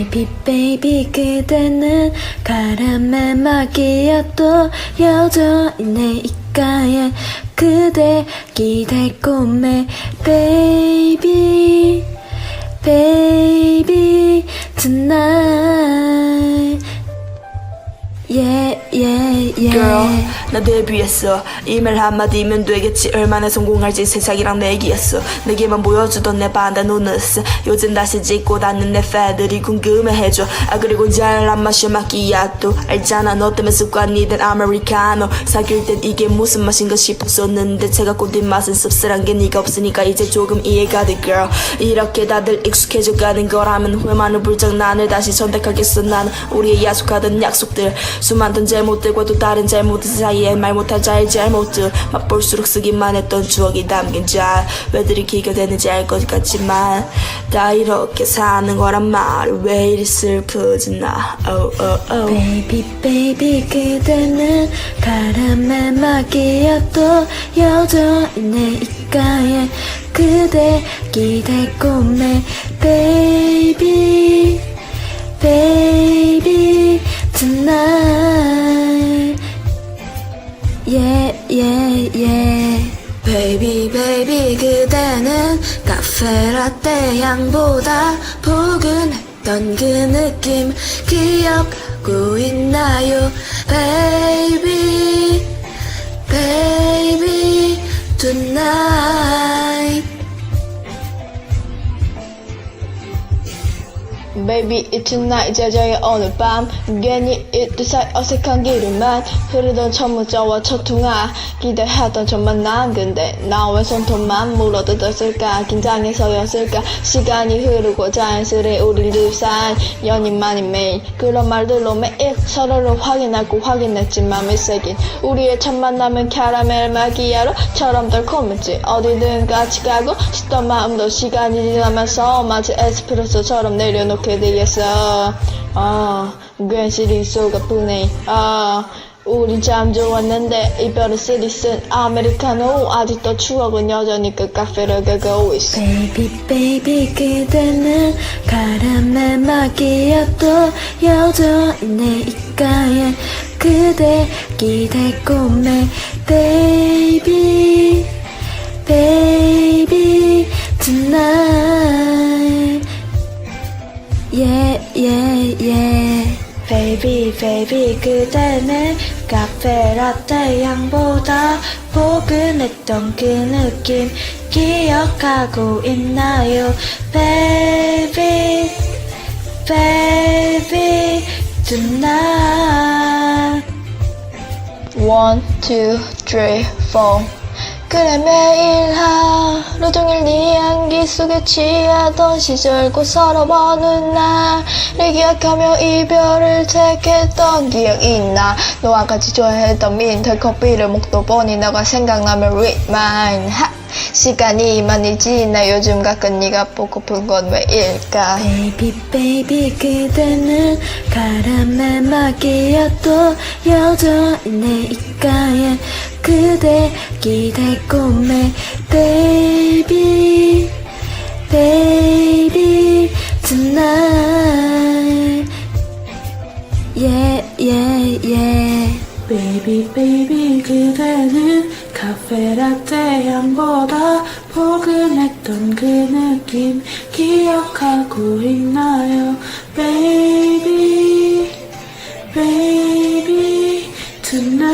Baby baby 그대는 가람의 막이어도 여전히 내 입가에 그대 기댈 꿈에 Baby baby tonight Yeah yeah yeah Girl, 나 데뷔했어. 이메일 한마디면 되겠지. 얼마나 성공할지 세상이랑 내기였어. 내게만 보여주던 내 반다 눈으스. 요즘 다시 짓고 닿는 내 패들이 궁금해해줘. 아, 그리고 잘안 마셔 마끼야또. 알잖아, 너 때문에 습관이 된 아메리카노. 사귈 땐 이게 무슨 맛인가 싶었었는데, 제가 꽂힌 맛은 씁쓸한 게 네가 없으니까 이제 조금 이해가 돼, girl. 이렇게 다들 익숙해져 가는 거라면 회만을 불장난을 다시 선택하겠어. 나는 우리의 약속하던 약속들. 수많던 잘못들과 또 다른 잘못들 사이 에말 못할 자의 잘못들 맛볼수록 쓰기만 했던 추억이 담긴 잘왜 들이키게 되는지 알 것 같지만 다 이렇게 사는 거란 말을 왜 이리 슬프지 나. Oh, oh, oh. Baby baby 그대는 바람의 막이어도 여전히 내 입가에 그대 기댈 꿈에. Baby baby Yeah yeah yeah Baby baby 그대는 카페라떼 향보다 포근했던 그 느낌 기억하고 있나요? Baby Baby it's tonight 저저의 오늘 밤. 괜히 이뜻 어색한 길을만 흐르던 첫 문자와 첫 통화 기대하던 첫 만남 근데 나왜 손톱만 물어뜯었을까? 긴장해서였을까? 시간이 흐르고 자연스레 우리 둘 사이 연인만이 매일. 그런 말들로 매일 서로를 확인하고 확인했지만 미세긴 우리의 첫 만남은 캐러멜 마기야로처럼 달콤했지 어디든 같이 가고 싶던 마음도 시간이 지나면서 마치 에스프레소처럼 내려놓 게 되겠어? 아 괜시리 속 아프네. 아 우린 참 좋았는데 이별의 시리슨 아메리카노. 아직도 추억은 여전히 그 카페를 가고 있어. Baby baby 그대는 바람의 막이어도 여전히 내 입가에 그대 기댈 꿈에. Baby baby Baby 그대는 카페라떼 향보다 포근했던 그 느낌 기억하고 있나요 Baby baby tonight One, two, three, four. 그래 매일 하루 종일 네 향기 속에 취하던 시절 곧 서로 보는 날을 기억하며 이별을 택했던 기억 있나. 너와 같이 좋아했던 민트 커피를 먹다 보니 너가 생각나면 remind 하! 시간이 많이 지나 요즘 가끔 네가 보고픈 건 왜일까? Baby baby 그대는 바람의 막이어도 여전히 내 입가에 그대 기대 꿈에 baby baby tonight yeah yeah yeah baby baby 그대는 카페 라떼 향보다 포근했던 그 느낌 기억하고 있나요 baby baby tonight